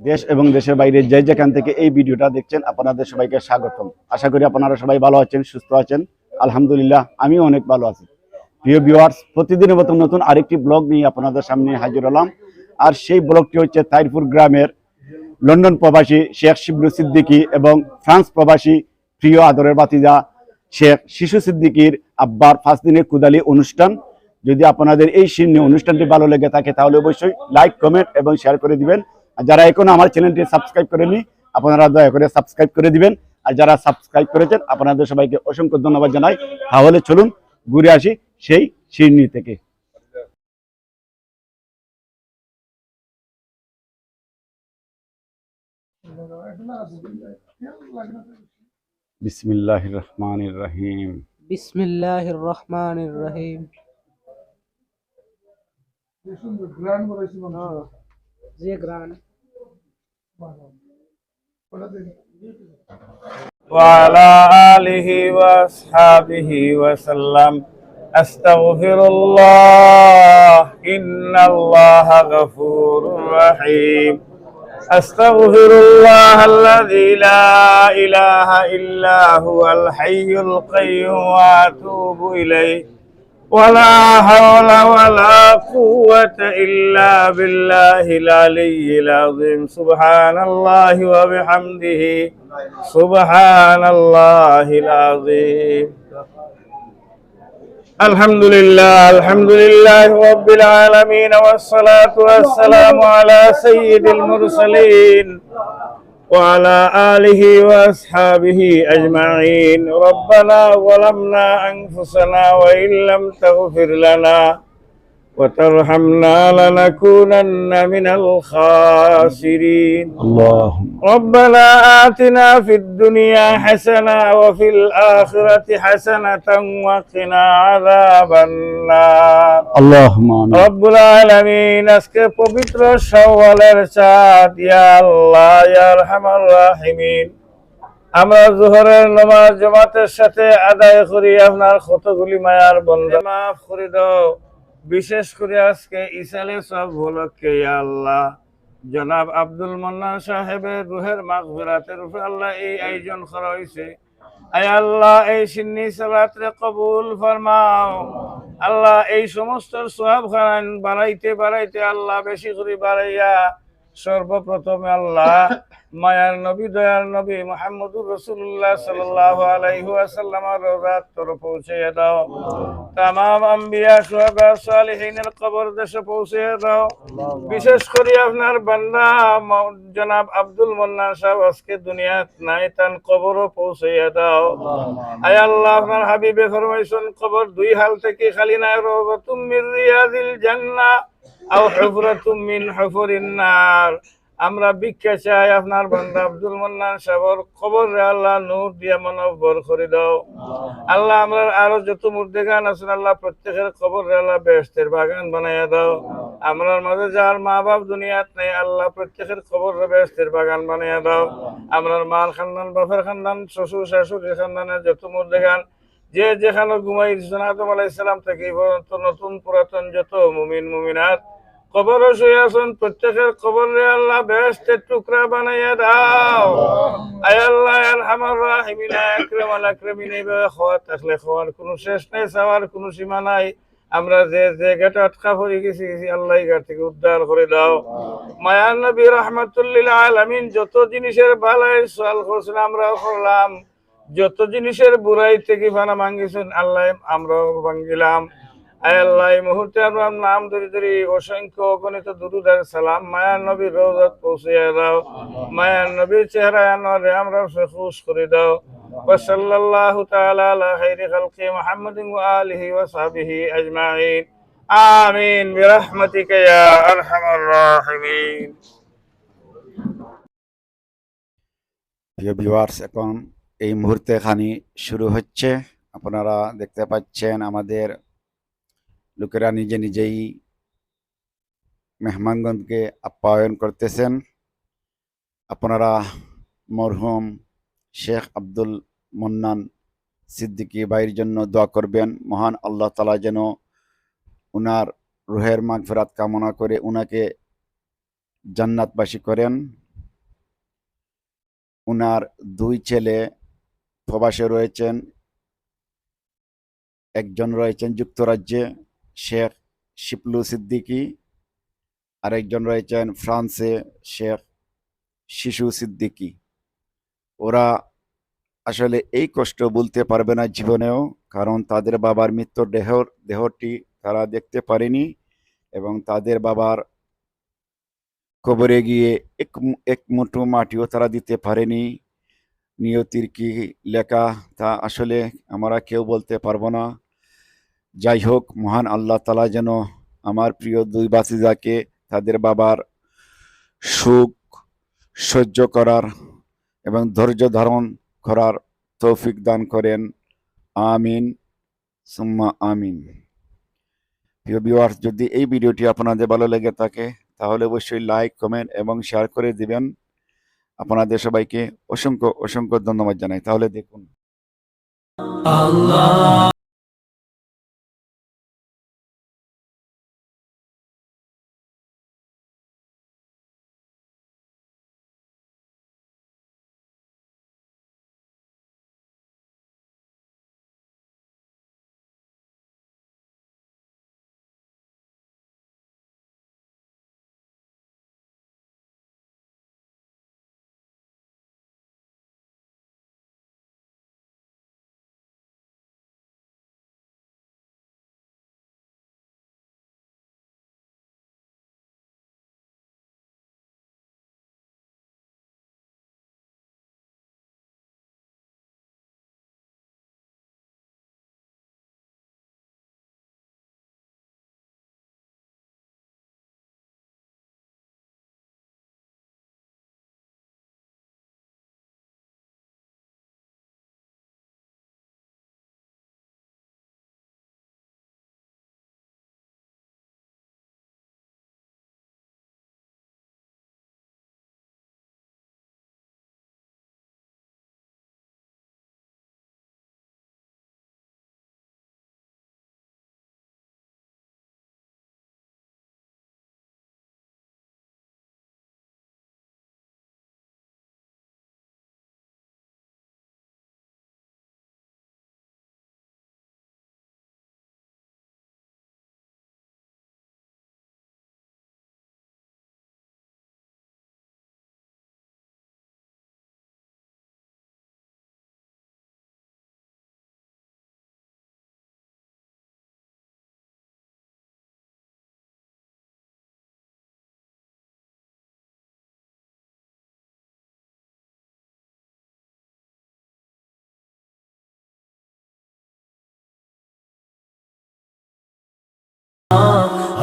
দেশ এবং দেশের বাইরে যে যেখান থেকে এই ভিডিওটা দেখছেন, আপনাদের সবাইকে স্বাগতম। আশা করি আপনারা সবাই ভালো আছেন, সুস্থ আছেন। আলহামদুলিল্লাহ, আমিও অনেক ভালো আছি। প্রিয় ভিউয়ার্স প্রতিদিনের মতো নতুন আরেকটি ব্লগ নিয়ে আপনাদের সামনে হাজির হলাম। আর সেই ব্লগটি হচ্ছে তাইরপুর গ্রামের লন্ডন প্রবাসী শেখ শিবলু সিদ্দিকী এবং ফ্রান্স প্রবাসী প্রিয় আদরের বাতিজা শেখ শিশু সিদ্দিকীর আব্বার পাঁচ দিনের কুদালি অনুষ্ঠান। যদি আপনাদের এই শীর্ণ অনুষ্ঠানটি ভালো লেগে থাকে, তাহলে অবশ্যই লাইক কমেন্ট এবং শেয়ার করে দিবেন। আর যারা এখনও আমার চ্যানেলটি সাবস্ক্রাইব করেনি আপনারা দয়া করে সাবস্ক্রাইব করে দিবেন। আর যারা সাবস্ক্রাইব করেছেন আপনাদের সবাইকে অসংখ্য ধন্যবাদ জানাই। তাহলে চলুন ঘুরে আসি সেই শিরনি থেকে। বিসমিল্লাহ রহমান রহিম বিসমিল্লাহির রহমানির রহিম হ্যাঁ, যে গ্রান وعلى آله وأصحابه وسلم. أستغفر الله. إن الله غفور رحيم. أستغفر الله الذي لا إله إلا هو الحي القيوم. وأتوب إليه. ولا حول ولا قوة إلا بالله العلي العظيم. سبحان الله وبحمده. سبحان الله العظيم. الحمد لله الحمد لله رب العالمين والصلاة والسلام على سيد المرسلين. وعلى آله وأصحابه أجمعين. ربنا ظلمنا أنفسنا وإن لم تغفر لنا وترحمنا لنكونن من الخاسرين اللهم ربنا آتنا في الدنيا حسنة وفي الآخرة حسنة وقنا عذاب النار اللهم آمين রব্বুল আলামিন আজকে পবিত্র শাওয়ালের চাঁদ ইয়া আল্লাহ ইয়া আরহামার রাহিমিন আমরা জোহরের নামাজ জামাতের সাথে আদায় করি আপনার কতগুলি মায়ার বন্ধ মাফ করে দাও বিশেষ করে আজকে ইসালে সব ইয়া আল্লাহ। জনাব আব্দুল মান্নান সাহেবের রুহের মাগফিরাতের উপরে আল্লাহ এই আয়োজন করা হয়েছে। আয় আল্লাহ, এই সিন্নি সালাতরে কবুল ফরমাও। আল্লাহ এই সমস্ত সোহাব খান বাড়াইতে বাড়াইতে আল্লাহ বেশি করে বাড়াইয়া সর্বপ্রথমে আল্লাহ, মায়ার নবী, দয়ার নবী মোহাম্মদুর রসুল্লাহ সাল্লাহ পৌঁছে দাও। কবর দেশে পৌঁছে দাও। বিশেষ করে আপনার বান্দা জনাব আব্দুল মন্নান সাহেব আজকে দুনিয়াত নাই তান কবরও পৌঁছাইয়া দাও। আয় আল্লাহ, আপনার হাবিবে ফরমাইছেন, কবর দুই হাল থেকে খালি নাই মিন রিয়াদিল জান্নাহ। আও হুফরাতুম মিন হুফুরিন নার। আমরা ভিক্ষা চাই আপনার বান্দা আব্দুল মান্নান সাহেবর কবর রে আল্লাহ নূর দিয়া মনোবর করে দাও। আল্লাহ আমরা আরও যত মুর্দেগান আছেন, আল্লাহ প্রত্যেকের কবর রে আল্লাহ বেহেশতের বাগান বানাইয়া দাও। আমরার মাঝে যার মা বাপ দুনিয়াত নেই, আল্লাহ প্রত্যেকের কবর রে বেহেশতের বাগান বানাইয়া দাও। আমরার মাল খানদান, বাপের খানদান, শ্বশুর শাশুড়ি খানদানের যত মুর্দেগান যে যেখানে ঘুমাই আদম আলাইসালাম থেকে পর্যন্ত নতুন পুরাতন যত মুমিন মুমিনাত কবর শুয়ে আছেন প্রত্যেকের কবর রে আল্লাহ বেহেশতের টুকরা বানাইয়া দাও। আয় আল্লাহ আরহামার রাহিমিন আকরাম আল আকরামিন এইভাবে খাওয়া থাকলে খাওয়ার কোনো শেষ নেই চাওয়ার কোনো সীমা নাই। আমরা যে জায়গাটা আটকা পড়ে গেছি আল্লাহ এই ঘাট থেকে উদ্ধার করে দাও। মায়ান নবী রহমাতুল্লিল আলামিন যত জিনিসের বালাই সোয়াল করছেন আমরাও করলাম। যত জিনিসের বুড়াই থেকে বানা ভাঙ্গিছেন আল্লাহ আমরাও ভাঙ্গিলাম আয় আল্লাহ এই মুহূর্তে আমরা নাম ধরে ধরে অসংখ্য অগণিত দুরুদার সালাম মায়ার নবীর রোজাত পৌঁছে দাও মায়ার নবীর চেহারা আনোয়ারে আমরা খুশ করে দাও وصلى الله تعالى على خير خلق محمد وآله وصحبه أجمعين آمين برحمتك يا أرحم الراحمين প্রিয় ভিউয়ার্স এখন এই মুহূর্তে খানি শুরু হচ্ছে। আপনারা দেখতে পাচ্ছেন আমাদের লোকেরা নিজে নিজেই মেহমানগণকে আপ্যায়ন করতেছেন। আপনারা মরহুম শেখ আব্দুল মন্নান সিদ্দিকী ভাইয়ের জন্য দোয়া করবেন। মহান আল্লাহ তালা যেন উনার রুহের মাগফিরাত কামনা করে উনাকে জান্নাতবাসী করেন। উনার দুই ছেলে প্রবাসে রয়েছেন, একজন রয়েছেন যুক্তরাজ্যে, শেখ শিপলু সিদ্দিকী, আরেকজন রয়েছেন ফ্রান্সে, শেখ শিশু সিদ্দিকি। ওরা আসলে এই কষ্ট বলতে পারবে না জীবনেও, কারণ তাদের বাবার মৃত্যুর দেহ, দেহটি তারা দেখতে পারেনি এবং তাদের বাবার কবরে গিয়ে এক এক মুঠো মাটিও তারা দিতে পারেনি। নিয়তির কি লেখা তা আসলে আমরা কেউ বলতে পারব না। যাই হোক, মহান আল্লাহ তালা যেন আমার প্রিয় দুই বাসিদাকে তাদের বাবার সুখ সহ্য করার এবং ধৈর্য ধারণ করার তৌফিক দান করেন। আমিন। সুম্মা আমিন। প্রিয় ভিউয়ার্স যদি এই ভিডিওটি আপনাদের ভালো লেগে থাকে, তাহলে অবশ্যই লাইক কমেন্ট এবং শেয়ার করে দিবেন। আপনাদের সবাইকে অসংখ্য অসংখ্য ধন্যবাদ জানাই। তাহলে দেখুন। আল্লাহ।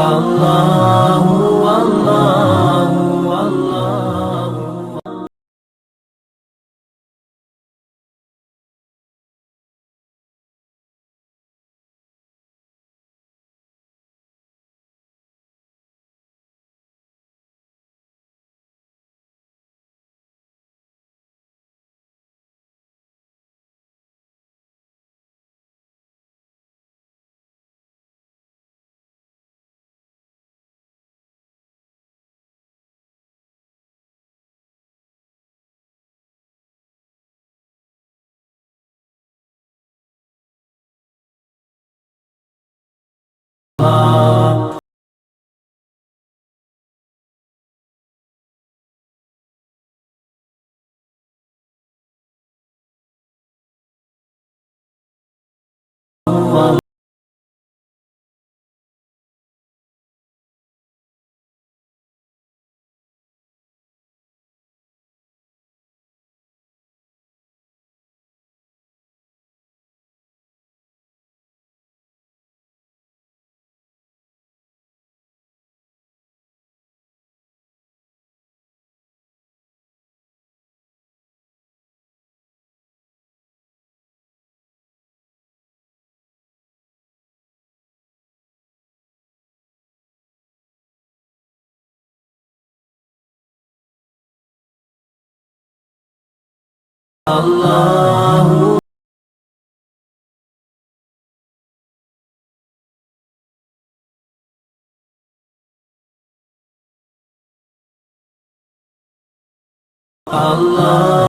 আল্লাহু আল্লাহ। الله الله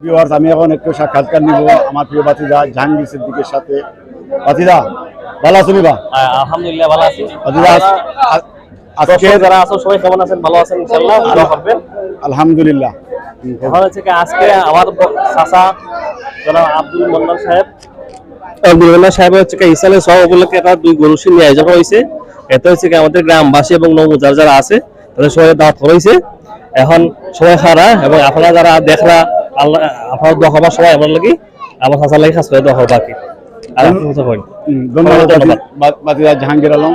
ভিউয়ার্স আমি এখন একটু সাক্ষাৎকার নিব। আমার প্রিয় বাতিদা জাহাঙ্গীর সিদ্দিকের সাথে। বাতিদা ভালো আছো নিবা আহ, আলহামদুলিল্লাহ ভালো আছি। বাতিদা আজ- আজ- আজকে যারা আছেন সবাই কেমন আছেন? ভালো আছেন ইনশাআল্লাহ আলহামদুলিল্লাহ। এখন হচ্ছে কি আজকে আমার ব- জনাব আব্দুল মন্নান সাহেব। আব্দুল মন্নান সাহেব হচ্ছে কি সহ উপলক্ষে একটা দুই গরুশি নিয়ে আয়োজন হয়েছে। এতে হচ্ছে আমাদের গ্রামবাসী এবং নৌমুজার যারা আছে তাদের সবাই করা হয়েছে এখন সবাই খারা এবং আপনারা যারা দেখরা আল্লাহ আপনারা দোয়া করবার সবাই আমার লাগি। আমার চাচার লাগি খাস করে বাকি। আর ধন্যবাদ জাহাঙ্গীর আলম।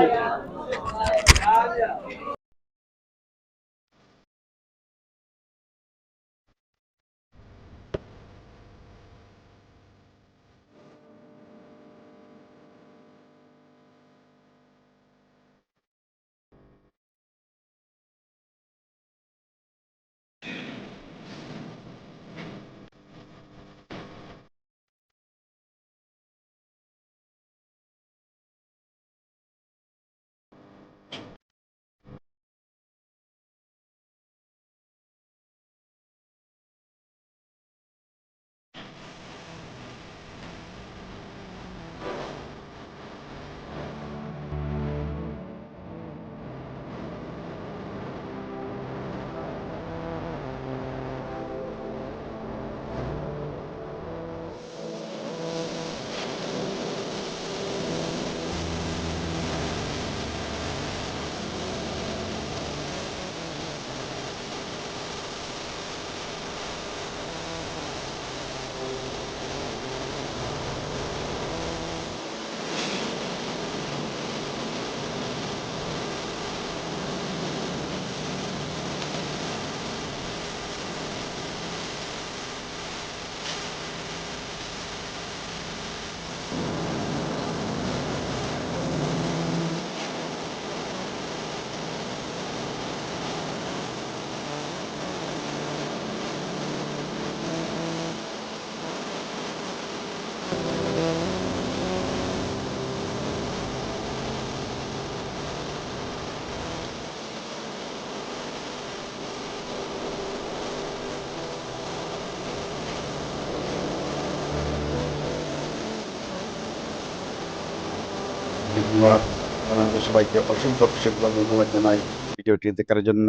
আপনাদের সবাইকে অসংখ্য ধন্যবাদ জানাই। ভিডিওটি দেখার জন্য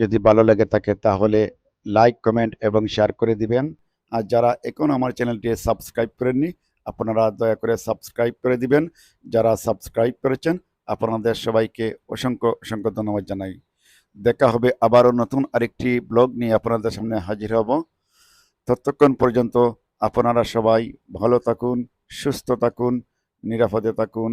যদি ভালো লেগে থাকে তাহলে লাইক, কমেন্ট এবং শেয়ার করে দিবেন। আর যারা এখন আমার চ্যানেলটি সাবস্ক্রাইব করেননি, আপনারা দয়া করে সাবস্ক্রাইব করে দিবেন। যারা সাবস্ক্রাইব করেছেন, আপনাদের সবাইকে অসংখ্য অসংখ্য ধন্যবাদ জানাই। দেখা হবে আবারও নতুন আরেকটি ব্লগ নিয়ে আপনাদের সামনে হাজির হব। ততক্ষণ পর্যন্ত আপনারা সবাই ভালো থাকুন, সুস্থ থাকুন, নিরাপদে থাকুন।